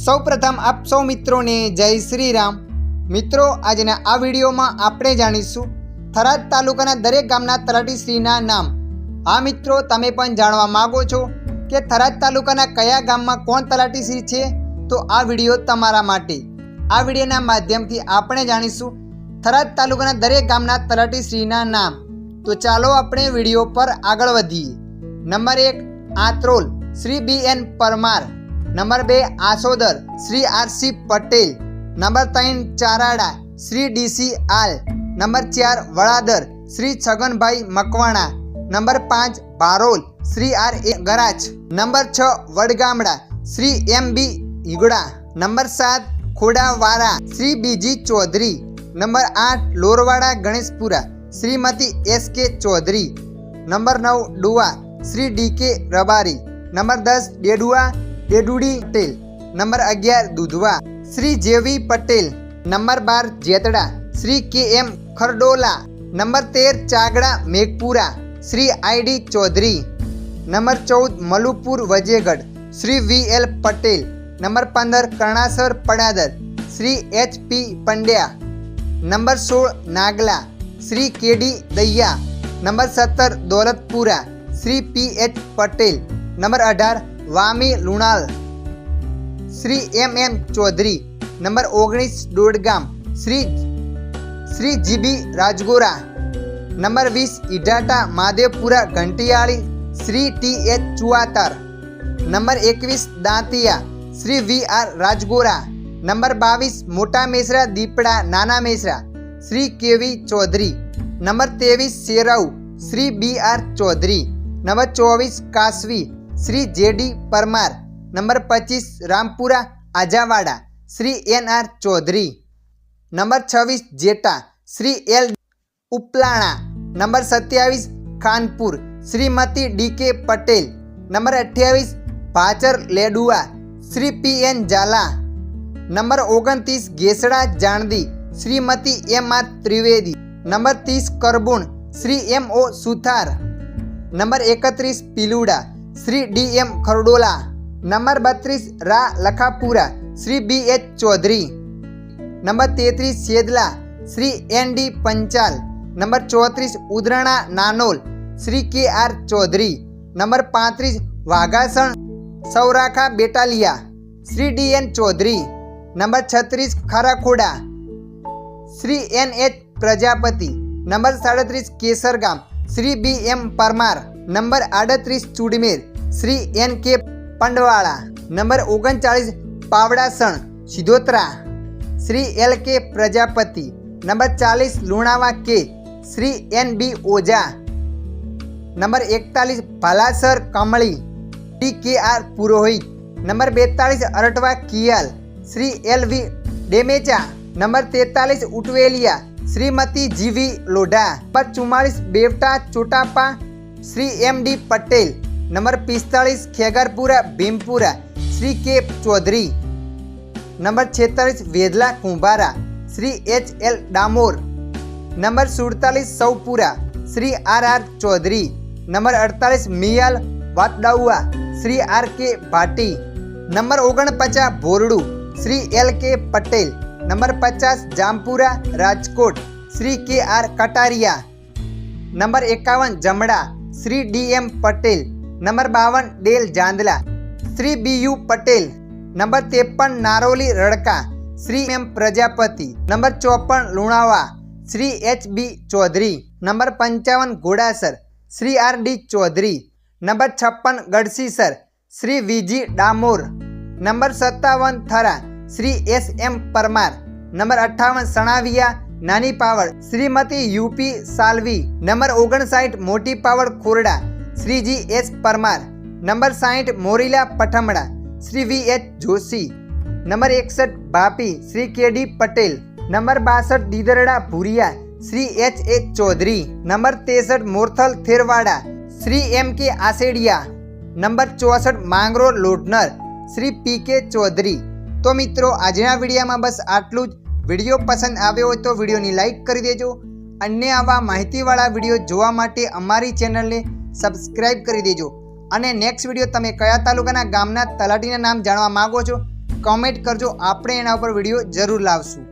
સૌપ્રથમ આપ સૌ મિત્રોને જય શ્રી રામ મિત્રો, આજના આ વિડીયોમાં આપણે જાણીશું થરાદ તાલુકાના દરેક ગામના તલાટીશ્રીના નામ. આ મિત્રો, તમે પણ જાણવા માગો છો કે થરાદ તાલુકાના કયા ગામમાં કોણ તલાટીશ્રી છે? તો આ વીડિયો તમારા માટે. આ વિડીયોના માધ્યમથી આપણે જાણીશું થરાદ તાલુકાના દરેક ગામના તલાટીશ્રીના નામ. તો ચાલો આપણે વીડિયો પર આગળ વધીએ. નંબર એક, Atrol, Shri B N Parmar. Number બે Asodar Shri R C Patel. Number ત્રણ ચારાડા, શ્રી ડીસી આલ. નંબર ચાર વડાદર શ્રી છગનભાઈ મકવાણા. નંબર પાંચ Barol, Shri R A Garach number છ વડગામડા, શ્રી એમ બી હિગડા નંબર સાત ખોડાવાળા શ્રી બીજી ચૌધરી. નંબર આઠ લોરવાડા ગણેશપુરા, શ્રીમતી એસ કે ચૌધરી. નંબર નવ ડુવા, શ્રી ડી કે રબારી. નંબર દસ ડેડુઆ ડેડુડી પટેલ નંબર અગિયાર દુધવા શ્રી જેવી પટેલ નંબર બાર Jetda Shri K M Khardola number તેર ચાગડા મેઘપુરા શ્રી આઈડી ચૌધરી નંબર ચૌદ Malupur Vajegadh Shri V L Patel number પંદર Karnasar Padadar Shri H P Pandya number સોળ નાગલા શ્રી કેડી દૈયા નંબર સત્તર Dolatpura Shri P H Patel number અઢાર Vami Lunal. Shri M M Chaudhary. Number ઓગણીસ Dodgam. Shri Shri GB Rajgora. Number વીસ Idhata Madhevpura Ghantiyali. Shri T H Chuatar number એકવીસ Dantiya. Shri V R Rajgora. Number બાવીસ મોટા મેસરા દીપડા નાના મેસરા. શ્રી કેવી Chaudhary. Number ત્રેવીસ Sherav. Shri B R Chaudhary. Number ચોવીસ કાસવી. શ્રી જેડી પરમાર, નંબર પચીસ Rampura, Ajavada, Shri N R Chaudhary. Number છવ્વીસ જેટા, શ્રી એલ ઉપલાણા. નંબર સત્યાવીસ Khanpur, Shrimati D K Patel. Number અઠ્યાવીસ Bhachar Ledua, Shri P N Jhala. Number ઓગણત્રીસ Gesda Jandi, Shrimati M R Trivedi. Number ત્રીસ Karbun, Shri M O Suthar. Number એકત્રીસ Piluda Shri D M Khardola, number બત્રીસ રા Lakhapura, Shri B H Chaudhary. Number તેત્રીસ Sedla Shri N D Panchal. Number ચોત્રીસ Udrana Nanol, Shri K R Chaudhary. Number પાંત્રીસ Vaghasan, Saurakha Betaliya, Shri D N Chaudhary. Number છત્રીસ Kharakhoda, Shri N H Prajapati. Number સાડત્રીસ Kesargam, Shri B M Parmar. Number આડત્રીસ Chudmer, Shri N K Pandvala. Number ઓગણચાળીસ Pavdasan Sidhotra Shri L K Prajapati. Number ચાલીસ લુણાવા કે, Shri N B Ojha. Number એકતાલીસ Bhalasar Kamli, T K R Purohit. Number બેતાલીસ Aratwa Kiyal, Shri L V Demecha. Number તેતાલીસ Utveliya, Shrimati G V Lodha. Number ચુમ્માળીસ Bevta Chotapa Shri M D Patel number પિસ્તાળીસ Khegarpura Bhimpura Shri K Chaudhary number છેતાલીસ Vedhla Kumbhara Shri H L Damor number સુડતાલીસ Saupura Shri R R Chaudhary number અડતાલીસ Miyal વાતડાઉઆ Shri R K ભાટી number ઓગણપચાસ ભોરડું Shri L કે Patel number પચાસ જામપુરા Rajkot Shri K R Kataria number એકાવન Jamda Shri D M Patel. Number બાવન, Del Jandla. Shri B U Patel. Number ત્રેપન, Naroli, Radka. Shri M Prajapati. Number ચોપન, Lunava. Shri H B Chaudhary. Number પંચાવન, Ghodasar. Shri R D Chaudhary. Number છપ્પન Gadhsisar Shri VG Damor. Number સત્તાવન, Thara. Shri S M Parmar. Number અઠ્ઠાવન, Sanaviya. Nani Pavad Shrimati UP Salvi. Number ઓગણસાઠ, Moti Pavad Khorda, Shri G S Parmar. Number સાઠ Morila Pathamda, Shri V H Joshi. Number એકસઠ Bhapi Shri K D Patel. Number બાસઠ Didarda Bhuriya, Shri H A Chaudhary. Number ત્રેસઠ, Morthal Thervada, Shri M K Asediya. Number ચોસઠ માંગરો લોઢનર, શ્રી પી કે ચૌધરી. તો મિત્રો, આજના વિડીયામાં બસ આટલું જ. વીડિયો પસંદ આવ્યો હોય તો વિડીયોની લાઈક કરી દેજો અન્ય આવા માહિતીવાળા વીડિયો જોવા માટે અમારી ચેનલને સબસ્ક્રાઈબ કરી દેજો. અને નેક્સ્ટ વીડિયો તમે કયા તાલુકાના ગામના તલાટીના નામ જાણવા માગો છો કોમેન્ટ કરજો. આપણે એના ઉપર વીડિયો જરૂર લાવશું.